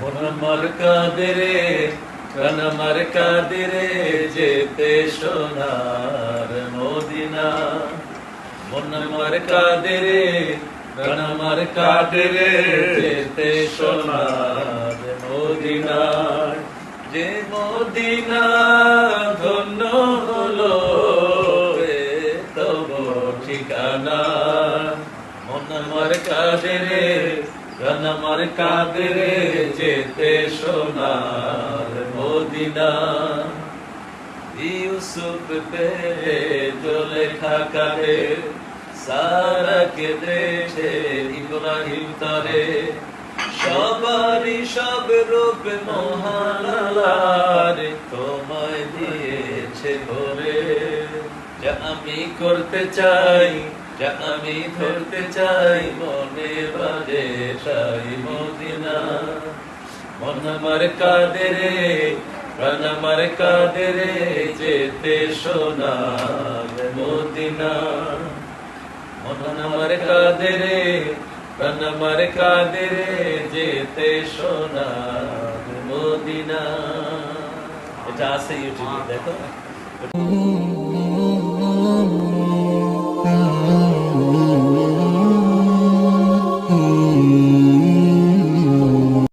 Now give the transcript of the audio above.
মন আমার কাঁদে রে প্রাণ আমার কাঁদে রে যেতে সোনার মদিনা। মন আমার কাঁদে রে প্রাণ আমার কাঁদে রে যেতে সোনার মদিনা। যে মদিনা ধন্য হলো তব ঠিকানা। মন আমার কাঁদে রে প্রাণ আমার কাঁদে রে যেতে সোনার মদিনা। ইউসুফ পেলে জলে খাকারে সারা কেঁদেছে ইব্রাহিম তরে, সবারই সব রূপ মহানালার তোমায় দিয়েছে ভরে। যা আমি করতে চাই, যা আমি ধরতে চাই মনে বাজে চাই মদিনা। মন আমার কাঁদে রে প্রাণ আমার কাঁদে রে যেতে সোনার মদিনা। মন আমার কাঁদে রে প্রাণ আমার কাঁদে রে যেতে সোনার মদিনা। এটা আছে ইউটিউবে দেখো।